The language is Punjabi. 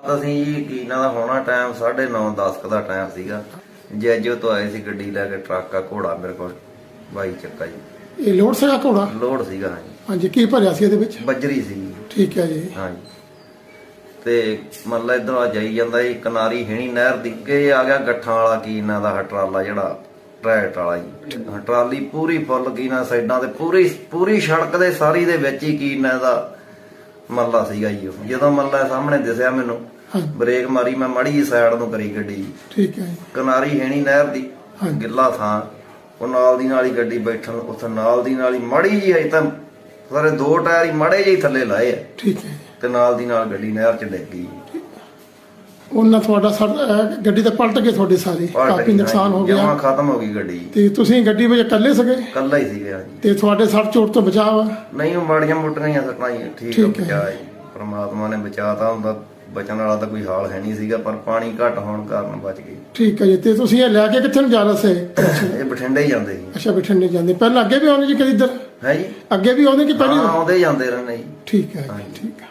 ਅਸੀਂ ਜੀ ਕੀ ਇਹਨਾਂ ਦਾ ਹੋਣਾ ਟਾਈਮ 9:30 10 ਦਾ ਟਾਈਮ ਸੀਗਾ। ਜੈਜੋ ਤੋਂ ਆਏ ਸੀ ਗੱਡੀ ਲੈ ਕੇ ਟਰੱਕ ਆ ਘੋੜਾ ਮੇਰੇ ਕੋਲ ਬਾਈ ਚੱਕਾ ਜੀ। ਇਹ ਲੋਡ ਸੀਗਾ ਘੋੜਾ? ਲੋਡ ਸੀਗਾ ਹਾਂਜੀ। ਹਾਂਜੀ ਕੀ ਭਰਿਆ ਸੀ ਇਹਦੇ ਵਿੱਚ? ਬੱਜਰੀ ਸੀ। ਠੀਕ ਹੈ ਜੀ। ਹਾਂਜੀ। ਤੇ ਮੱਲਾ ਇਧਰੋਂ ਆ ਜਾਈ ਜਾਂਦਾ ਇਹ ਕਿਨਾਰੀ ਹੈਣੀ ਨਹਿਰ ਦੀ ਅੱਗੇ ਆ ਗਿਆ ਗੱਠਾਂ ਵਾਲਾ ਕੀ ਇਹਨਾਂ ਦਾ ਆਹ ਟਰਾਲਾ ਜਿਹੜਾ ਟਰੈਕਟ ਵਾਲਾ ਜੀ। ਆਹ ਟਰਾਲੀ ਪੂਰੀ ਫੁੱਲ ਕੀ ਨਾ ਸਾਈਡਾਂ ਤੇ ਪੂਰੀ ਪੂਰੀ ਸੜਕ ਦੇ ਸਾਰੀ ਦੇ ਵਿੱਚ ਹੀ ਕੀ ਇਹਨਾਂ ਦਾ ਮੱਲਾ ਸੀਗਾ ਜੀ ਉਹ। ਜਦੋਂ ਮੱਲਾ ਸਾਹਮਣੇ ਦਿਸਿਆ ਮੈਨੂੰ ਹਾਂ। ਬ੍ਰੇਕ ਮਾਰੀ ਮੈਂ ਮੜੀ ਜੀ ਸਾਈਡ ਨੂੰ ਕਰੀ ਗੱਡੀ ਠੀਕ ਹੈ ਜੀ। ਕਿਨਾਰੀ ਹੈਣੀ ਨਹਿਰ ਦੀ। ਗਿੱਲਾ ਥਾਂ ਉਹ ਨਾਲ ਦੀ ਨਾਲ ਹੀ ਗੱਡੀ ਬੈਠਣ ਉੱਥੇ ਨਾਲ ਦੀ ਨਾਲ ਹੀ ਮੜੀ ਜੀ ਅਜੇ ਤਾਂ ਸਾਰੇ ਦੋ ਟਾਇਰ ਹੀ ਮੜੇ ਜਿਹੇ ਥੱਲੇ ਲਾਏ ਆ। ਠੀਕ ਹੈ ਤੇ ਨਾਲ ਦੀ ਨਾਲ ਗੱਡੀ ਨਹਿਰ ਚ ਡਿੱਗ ਗਈ ਉਹਨਾਂ ਤੁਹਾਡਾ ਸਰ ਅਹ ਗੱਡੀ ਤੇ ਪਲਟ ਗਏ ਤੁਹਾਡੇ ਸਾਰੇ। ਕਾਫੀ ਨੁਕਸਾਨ ਹੋ ਜਮਾ ਗਿਆ ਖਤਮ ਹੋ ਗਈ ਗੱਡੀ। ਤੇ ਤੁਸੀਂ ਗੱਡੀ ਵਿੱਚ ਇਕੱਲੇ ਸੀਗੇ? ਕੱਲਾ ਹੀ ਸੀਗਾ ਜੀ। ਤੇ ਤੁਹਾਡੇ ਸੱਟ ਚੋਟ ਤੋਂ ਬਚਾਅ ਵਾ? ਨਹੀਂ ਉਹ ਮਾੜੀਆਂ ਮੋਟੀਆਂ ਹੀ ਸੱਟਾਂ ਹੀ ਠੀਕ ਠੀਕ ਹੈ। ਬਚਾ ਜੀ। ਪ੍ਰਮਾਤਮਾ ਨੇ ਬਚਾਤਾ ਹੁੰਦਾ ਬਚਣ ਵਾਲਾ ਤਾਂ ਕੋਈ ਹਾਲ ਹੈ ਨਹੀਂ ਸੀਗਾ ਪਰ ਪਾਣੀ ਘੱਟ ਹੋਣ ਕਾਰਨ ਬਚ ਗਈ ਠੀਕ ਹੈ ਜੀ ਤੇ ਤੁਸੀਂ ਇਹ ਲੈ ਕੇ ਕਿੱਥੇ ਨੂੰ ਜਾਣਾ ਸੀ? ਇਹ ਬਠਿੰਡੇ ਹੀ ਜਾਂਦੇ ਸੀ। ਅੱਛਾ ਬਠਿੰਡੇ ਜਾਂਦੇ। ਪਹਿਲਾਂ ਅੱਗੇ ਵੀ ਆਉਂਦੇ ਜੀ ਕਦੀ ਇੱਧਰ? ਹੈ ਜੀ। ਅੱਗੇ ਵੀ ਆਉਂਦੇ ਕਿ ਹਾਂ ਪਹਿਲੀ ਆਉਂਦੇ ਜਾਂਦੇ ਰਹਿੰਦੇ ਜੀ। ਠੀਕ ਹੈ ਜੀ। ਠੀਕ ਹੈ।